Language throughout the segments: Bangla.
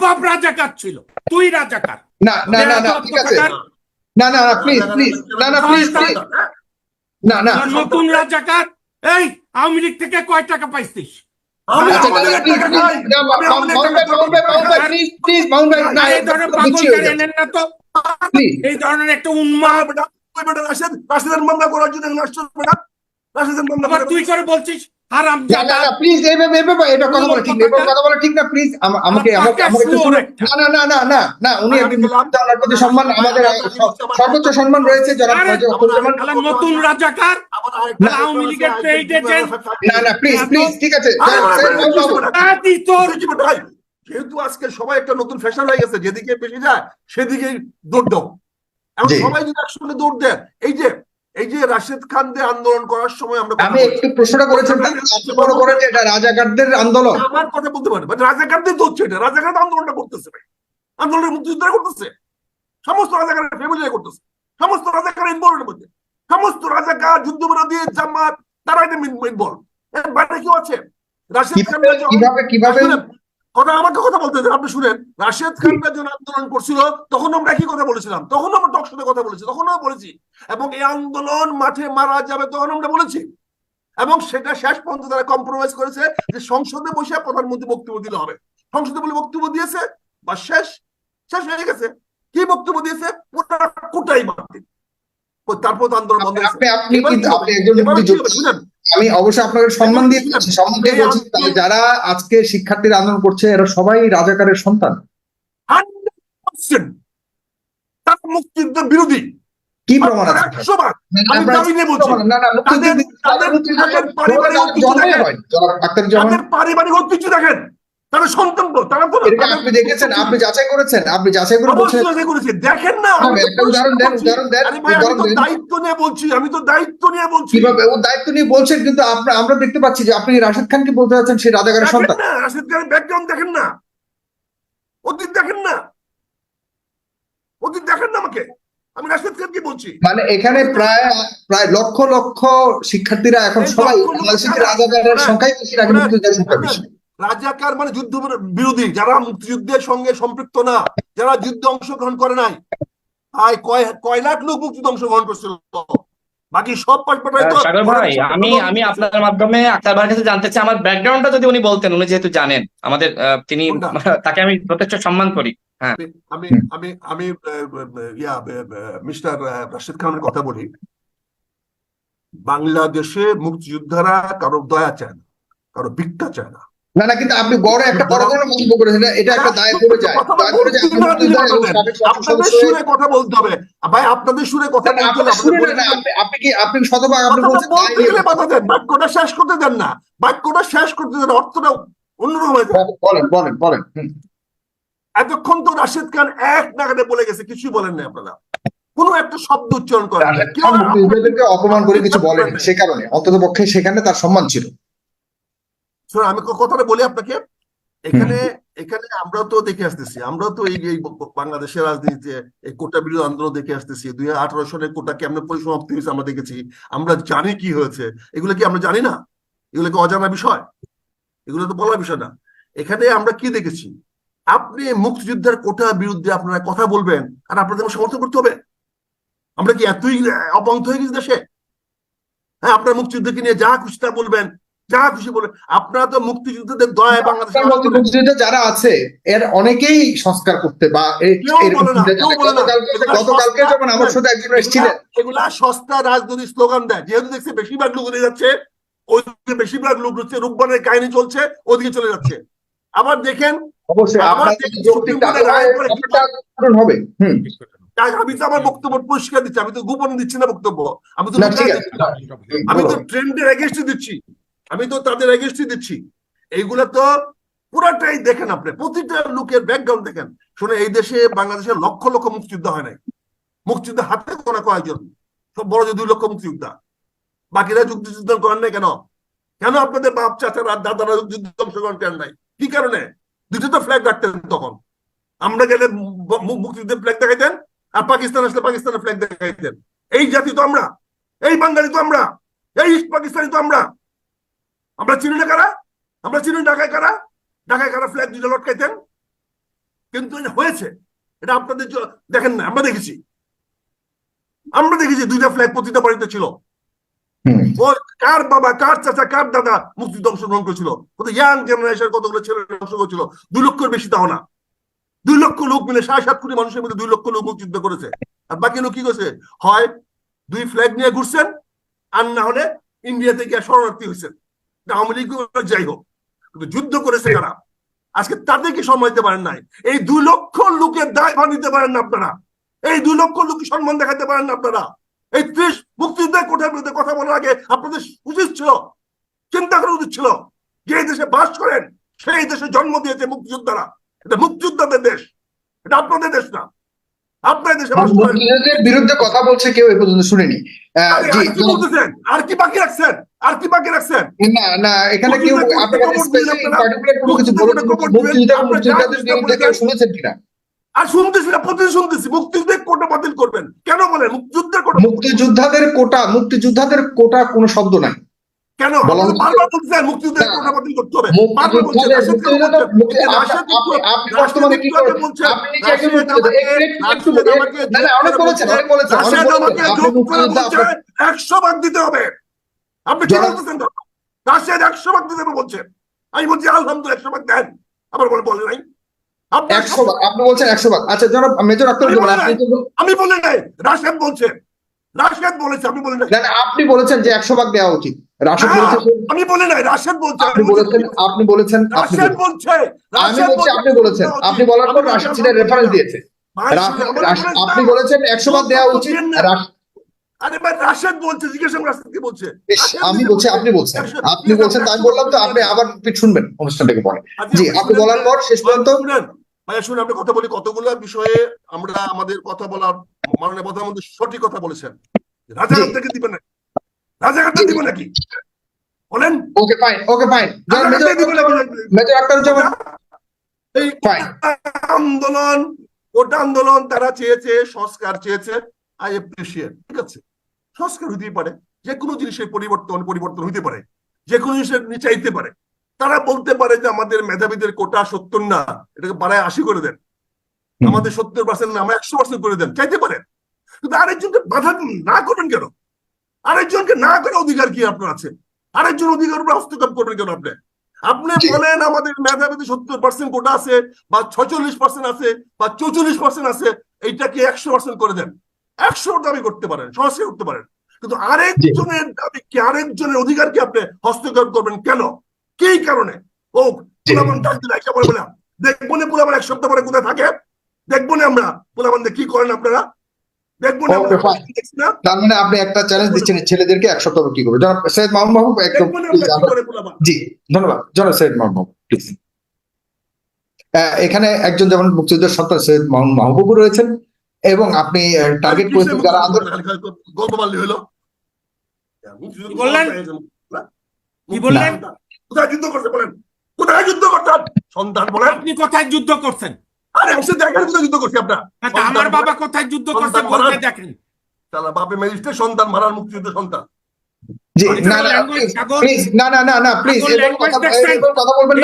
বাপ রাজাকার ছিল তুই রাজাকার না না না না ঠিক আছে না না না প্লিজ প্লিজ না না প্লিজ প্লিজ না না নতুন রাজাকার এই আওয়ামী লীগ থেকে কয় টাকা পাইছিস আচ্ছা, এই ধরনের হয়ে একটা উন্মাদ রাশেদের মামলা করার জন্য তুই করে বলছিস এইভাবে এটা কথা ঠিক কথা ঠিক না, না, উনি সম্মান সম্মান রয়েছে না, না প্লিজ প্লিজ? যেহেতু আজকে সবাই একটা নতুন ফ্যাশন হয়ে গেছে যেদিকে বেশি যায় সেদিকেই দৌড় দাও এখন সবাই যদি একসঙ্গে দৌড় দেয় এই যে এই যে রাশেদ খান দিয়ে আন্দোলন করার সময় আমরা আমি একটু প্রশ্নটা করেছেন মনে করেন এটা রাজাকারদের আন্দোলন? আমার কথা বলতে পারে বাট রাজাকারদের দৌড়ছে এটা। রাজাকার আন্দোলনটা করতেছে ভাই। আন্দোলনের মুক্তিযোদ্ধারা করতেছে। সমস্ত রাজাকারের ফ্যামিলিরা করতেছে। সমস্ত রাজাকার ইনভলভের মধ্যে। সমস্ত রাজাকার যুদ্ধবিরোধী জামাত তারা এটা ইনভলভ এর বাইরে কেউ আছে? রাশেদ খান কীভাবে কীভাবে কথা আমাকে কথা বলতে দেন আপনি শুনেন রাশেদ খানরা যখন আন্দোলন করছিল তখন আমরা কি কথা বলেছিলাম। তখন আমরা টকশোতে কথা বলেছি তখন আমরা বলেছি। এবং এই আন্দোলন মাঠে মারা যাবে তখন আমরা বলেছি। এবং সেটা শেষ পর্যন্ত তারা কম্প্রোমাইজ করেছে যে সংসদে বসে প্রধানমন্ত্রী বক্তব্য দিলে হবে। সংসদে বলে বক্তব্য দিয়েছে বা শেষ শেষ হয়ে গেছে। কি বক্তব্য দিয়েছে? কোটাই মারতে তারপর আন্দোলন বন্ধ হয়েছে। আপনি আপনি? একজন মুক্তিযোদ্ধা আমি অবশ্যই আপনাকে সম্মান দিয়ে সম্মান দিয়ে বলছি যারা আজকে শিক্ষার্থীরা আন্দোলন করছে এরা সবাই রাজাকারের সন্তান। 100% তারা মুক্তিযুদ্ধের বিরোধী। কি প্রমাণ আছে? মুক্তিযুদ্ধ পারিবারিক ঐতিহ্য দেখেন। তারা সন্তান তারা তো আপনি দেখেছেন আপনি যাচাই করেছেন আপনি যাচাই করে বলছেন। যাচাই করেছি দেখেন না উদাহরণ দেন, উদাহরণ দেন, আরে ভাই, আমি উদাহরণ দেন। দায়িত্ব নিয়ে বলছি আমি তো দায়িত্ব নিয়ে বলছি। কীভাবে? ও দায়িত্ব নিয়ে বলছেন কিন্তু আমরা আমরা দেখতে পাচ্ছি যে আপনি রাশেদ খানকে বলতে যাচ্ছেন সে রাজাকারের সন্তান। না রাশিদ খানের ব্যাকগ্রাউন্ড দেখেন না। অতীত দেখেন না। অতীত দেখেন না আমাকে। আমি রাশিদ খানকে বলছি। মানে এখানে প্রায় প্রায় লক্ষ লক্ষ শিক্ষার্থীরা এখন সবাই লক্ষ রাজাকারের সংখ্যাই বেশি রাখে হ্যাঁ, মুক্তিযোদ্ধার সংখ্যা বেশি। রাজাকার মানে যুদ্ধ বিরোধী যারা মুক্তিযুদ্ধের সঙ্গে সম্পৃক্ত না যারা যুদ্ধে অংশগ্রহণ করে নাই। আয় কয় কয় লাখ লোক মুক্তিযুদ্ধে অংশগ্রহণ করছিল। বাকি সব পাটপাটাই তো ভাই আমি আমি আপনার মাধ্যমে আক্তার ভাইয়ের কাছে জানতে চাই আমার ব্যাকগ্রাউন্ডটা যদি উনি বলতেন উনি যেহেতু জানেন আমাদের তিনি তাকে আমি যথেষ্ট সম্মান করি। আমি আমি আমি আমি ইয়া মিস্টার রাশিদ খানের কথা বলি। বাংলাদেশে মুক্তিযোদ্ধারা কারও দয়া চায় না কারও ভিক্ষা চায় না। না না কিন্তু আপনি বড় একটা বড় ধরনের মন্তব্য করেছেন। এটা- একটা দায় পড়ে যায়। দায়। আপনাদের সুরে কথা বলতে হবে। ভাই আপনাদের সুরে কথা বলতে আপনি হবে কি আপনি শতভাগ আপনি বলছেন দায় নিয়ে- দেন। বাক্যটা শেষ করতে দেন না। বাক্যটা শেষ করতে দেন অর্থটা অন্যরকম হয়ে যায় বলেন বলেন বলেন। এতক্ষণ তো রাশেদ খান এক নাগাদে বলে গেছে কিছুই বলেন না আপনারা। কোনো একটা শব্দ উচ্চারণ করেন অপমান করে কিছু বলেন সে কারণে। অন্তত পক্ষে সেখানে তার সম্মান ছিল। আমি কথাটা বলি আপনাকে? এখানে এখানে আমরা তো দেখে আসতেছি আমরা তো এই বাংলাদেশের রাজনীতিতে এই কোটা বিরোধী আন্দোলন দেখে আসতেছি। দুই হাজার আঠারো সালের কোটা কেমন পরিসমাপ্তি হয়েছে আমরা দেখেছি। আমরা জানি কি হয়েছে। এগুলো কি আমরা জানি না? এগুলো কি অজানা বিষয়? এগুলো তো বলার বিষয় না। এখানে আমরা কি দেখেছি? আপনি মুক্তিযুদ্ধের কোটা বিরুদ্ধে আপনারা কথা বলবেন আর আপনাদের সমর্থন করতে হবে। আমরা কি এতই অপন্ত হয়ে গেছি দেশে? হ্যাঁ আপনার মুক্তিযুদ্ধকে নিয়ে যা খুশি তা বলবেন। যা খুশি বলবেন আপনারা তো মুক্তিযুদ্ধদের দয়ায় বাংলাদেশ মুক্তিযোদ্ধা যারা আছে এর অনেকেই সংস্কার করতে বা বলে। বলে। গতকালকে যখন আমার সাথে একজন এসেছিলেন। এগুলা সস্তা রাজনৈতিক স্লোগান দেয়। যেহেতু দেখছে বেশিরভাগ লোক ওদিকে যাচ্ছে ওইদিকে বেশিরভাগ লোক হচ্ছে রূপবানের কাহিনী চলছে ওদিকে চলে যাচ্ছে। আবার দেখেন অবশ্যই হবে। হুম। আমি তো আমার বক্তব্য পরিষ্কার দিচ্ছি আমি তো গোপনে দিচ্ছি না বক্তব্য। আমি তো। আমি তো ট্রেন্ডের এগেনস্টে দিচ্ছি। আমি তো তাদের এগেনস্টে দিচ্ছি। এইগুলা তো পুরাটাই দেখেন আপনি, প্রতিটা লোকের ব্যাকগ্রাউন্ড দেখেন। শুনে এই দেশে বাংলাদেশের লক্ষ লক্ষ মুক্তিযোদ্ধা হয় নাই। মুক্তিযোদ্ধা হাতে কোনা কয়েকজন সব বড় দুই লক্ষ মুক্তিযোদ্ধা। বাকিরা যুদ্ধ করেন নাই কেন? কেন আপনাদের বাপ চাচারা দাদারা যুদ্ধ অংশগ্রহণ করেন নাই? কি কারণে? দুটো তো ফ্ল্যাগ রাখতেন তখন। আমরা গেলে মুক্তিযুদ্ধের ফ্ল্যাগ দেখাইতেন আর পাকিস্তান আসলে পাকিস্তানের ফ্ল্যাগ দেখাইতেন। এই জাতি তো আমরা, এই বাঙালি তো আমরা, এই ইস্ট পাকিস্তানি তো আমরা। আমরা চিনি না কারা? আমরা চিনি ঢাকায় কারা? ঢাকায় কারা ফ্ল্যাগ দুটো লটকাইতেন? কিন্তু এটা হয়েছে। এটা আপনাদের দেখেন না আমরা দেখেছি। আমরা দেখেছি দুইটা ফ্ল্যাগ প্রতিটা বাড়িতে ছিল। কার বাবা কার চাচা কার দাদা মুক্তিযুদ্ধ অংশগ্রহণ করেছিল? কত ইয়াং জেনারেশন কতগুলো ছেলে অংশগ্রহণ ছিল দুই লক্ষের বেশি তাও না। দুই লক্ষ লোক মিলে সাড়ে সাত কোটি মানুষের মধ্যে দুই লক্ষ লোক মুক্তিযুদ্ধ করেছে। আর বাকি লোক কি করেছে? হয় দুই ফ্ল্যাগ নিয়ে ঘুরছেন আর না হলে ইন্ডিয়া থেকে শরণার্থী হয়েছেন। আওয়ামী লীগ যাই হোক, কিন্তু যুদ্ধ করেছে কারা? আজকে তাদেরকে সম্মান দিতে পারেন নাই। এই দুই লক্ষ লোকের দায় ভার নিতে পারেন না আপনারা। এই দুই লক্ষ লোককে সম্মান দেখাতে পারেন না আপনারা। এই ত্রিশ মুক্তিযুদ্ধের কোঠার বিরুদ্ধে কথা বলার আগে আপনাদের উচিত ছিল, চিন্তা করা উচিত ছিল, যে দেশে বাস করেন, সেই দেশে জন্ম দিয়েছে মুক্তিযোদ্ধারা। এটা মুক্তিযোদ্ধাদের দেশ, এটা আপনাদের দেশ না। আপনার দেশে বিরুদ্ধে কথা বলছে কেউ এ পর্যন্ত শুনিনি। আরে, কি বাকি রাখছেন? আর কি বাকি রাখছেন? না না এখানে কেউ কিছু শুনেছেন কিনা? আর শুনতেছি না প্রতিদিন শুনতেছি। মুক্তিযুদ্ধের কোটা বাতিল করবেন। কেন বলেন? মুক্তিযুদ্ধের কোটা মুক্তিযোদ্ধাদের কোটা মুক্তিযোদ্ধাদের কোটা কোনো শব্দ নাই। কেন? বারবার বলছেন মুক্তিযুদ্ধের। কোটা করতে হবে। বারবার বলছেন আপনি- বর্তমানে কি? বলছেন, আপনি অনেক বলেছেন, অনেক বলেছেন, একশো ভাগ দিতে হবে। আপনি কি বলতেছেন? রাশেদ একশো ভাগ দিতে হবে বলছেন। আমি বলছি আলহামদুলিল্লাহ একশো ভাগ দেন। আবার বলে বলে নাই। একশো ভাগ আপনি বলছেন একশো ভাগ আচ্ছা জনাব মেজর আক্তার আমি বলি নাই। রাশেদ বলছেন রাশেদ বলেছে আমি বলে নাই। না, আপনি বলেছেন যে একশো ভাগ দেওয়া উচিত। রাশেদ না, আমি বলে নাই রাশেদ বলছে আপনি বলছি- বলেছেন আপনি বলেছেন আপনি বলছে আমি বলছি আপনি বলেছেন। আপনি বলার পর রাশেদ রেফারেন্স দিয়েছে। আমার আপনি বলেছেন একশো ভাগ দেওয়া উচিত রাশ- আরে ভাই রাশেদ বলছে জিজ্ঞেস রাশেদ কি বলছে। আমি বলছি আপনি বলছেন। আপনি বলছেন তো আমি বললাম তো আপনি আবার শুনবেন অনুষ্ঠানটাকে পরে। আচ্ছা, জি আপনি বলার পর শেষ পর্যন্ত। ভাইয়া শুনে আপনি কথা বলি কতগুলো বিষয়ে আমরা আমাদের কথা বলার মাননীয় প্রধানমন্ত্রী সঠিক কথা বলেছেন। রাজাঘাট থেকে দিবেন নাকি থেকে দিবেন নাকি? বলেন। Okay fine okay fine major Aktaruzzaman এই আন্দোলন ওটা আন্দোলন তারা চেয়েছে সংস্কার চেয়েছে। আই এপ্রিসিয়েট ঠিক আছে? সংস্কার হইতেই পারে। যে কোনো জিনিসের পরিবর্তন পরিবর্তন হইতে পারে। যে কোনো জিনিসের নিচে চাইতে পারে। তারা বলতে পারে যে আমাদের মেধাবীদের কোটা সত্তর না। এটাকে বাড়ায় আশি করে দেন। আমাদের সত্তর পার্সেন্ট না আমরা একশো পার্সেন্ট করে দেন। চাইতে পারেন কিন্তু আরেকজনকে বাধা না করবেন কেন? আরেকজনকে না করে অধিকার কি আপনার আছে? আরেকজন অধিকার উপরে হস্তক্ষেপ করবেন কেন আপনি? আপনি বলেন আমাদের মেধাবীদের সত্তর পার্সেন্ট কোটা আছে বা ছচল্লিশ পার্সেন্ট আছে বা চৌচল্লিশ পার্সেন্ট আছে এইটাকে একশো পার্সেন্ট করে দেন? একশো দাবি করতে পারেন সংস্কার করতে পারেন। কিন্তু আরেকজনের দাবি কি আরেকজনের অধিকার কি আপনি হস্তক্ষেপ করবেন কেন? কি কারণে? ও পুলামান ডাক দিলে একটা বলে বললাম দেখব না পুলামান এক সপ্তাহ পরে কোথায় থাকে? দেখব না আমরা পুলামান কি করেন আপনারা? দেখব না তার মানে আপনি একটা চ্যালেঞ্জ দিচ্ছেন ছেলেদেরকে এক সপ্তাহ পর কি করবে? জনাব সৈয়দ মাহমুদ মাহবুব একদম জি ধন্যবাদ। জনাব সৈয়দ মাহমুদ মাহবুব প্লিজ এখানে একজন যেমন মুক্তিযুদ্ধের সন্তান সৈয়দ মাহমুদ মাহবুবও রয়েছেন এবং আপনি টার্গেট করেছেন যারা আন্দোলন হলো। বললেন? কি বললেন? কোথায় যুদ্ধ করছে বলেন? কোথায় যুদ্ধ করতেন সন্তান বলেন। আপনি কোথায় যুদ্ধ করছেন? আরে এসে দেখেন কোথায় যুদ্ধ করছে আপনার আচ্ছা, আমার বাবা কোথায় যুদ্ধ করছে বলতে দেখেন তাহলে বাপে ম্যাজিস্ট্রেট সন্তান মারার মুক্তিযুদ্ধ সন্তান আচ্ছা, না না প্লিজ কথা বলবেন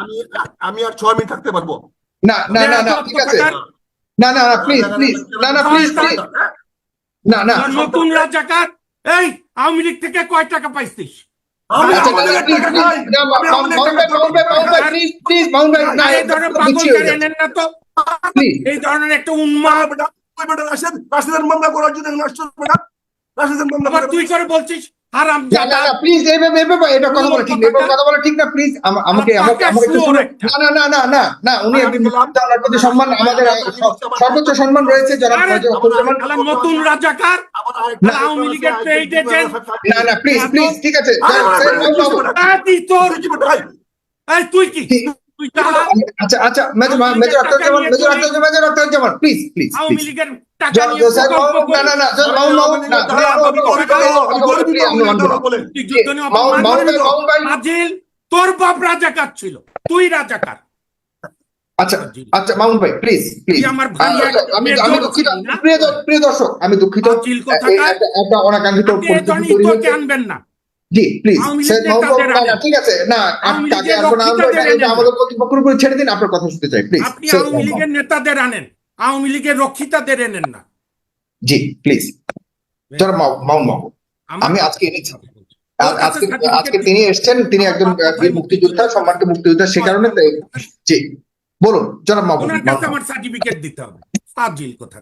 আমি আমি আর ছয় মিনিট থাকতে পারব না না না না ঠিক আছে না না না প্লিজ প্লিজ না না প্লিজ প্লিজ না না নতুন রাজাকার এই আওয়ামী লীগ থেকে কয় টাকা পাইছিস আচ্ছা, এই ধরনের হয়ে একটা উন্মাদ রাশেদের মামলা করার জন্য নষ্ট না মামলা তুই করে বলছিস এটা কথা বলা ঠিক না, কথা বলা ঠিক না, please, আমা- আমাকে আমাকে পাকা আমাকে একটু শুয়োর শুনুন। একটা। না, না, না, না, না, না, উনি একজন মুক্তিযোদ্ধা, প্রতি সম্মান আমাদের সর্বোচ্চ রয়েছে জনাব নতুন রাজাকার না, আওয়ামী লীগের না না প্লিজ প্লিজ ঠিক আছে। তোর? এই তুই কি? আচ্ছা আচ্ছা major major Akhtar major Akhtar major Akhtar please please Awami লীগের তোর বাপ রাজাকার ছিল তুই রাজাকার। আচ্ছা আচ্ছা মামুন ভাই প্লিজ প্লিজ আমার আমি আমি দুঃখিত প্রিয় প্রিয় দর্শক আমি। একটা- অনাকাঙ্ক্ষিত পরিস্থিতি। আনবেন না। জি প্লিজ। ঠিক আছে না তাকে এখন। আমাদের কর্তৃপক্ষের উপরে ছেড়ে দিন আপনার কথা শুনতে চাই প্লিজ আপনি আওয়ামী লীগের নেতাদের আনেন। আওয়ামী লীগের রক্ষিতাদের এনেন না। জি প্লিজ মাহমুদ আমার- আমি আজকে এনেছি। আজকে তিনি এসেছেন তিনি একজন বীর মুক্তিযোদ্ধা সম্মানিত মুক্তিযোদ্ধা সে কারণে জি বলুন জনাব মাহমুদ আমার সার্টিফিকেট দিতে হবে। ফাজিল কথা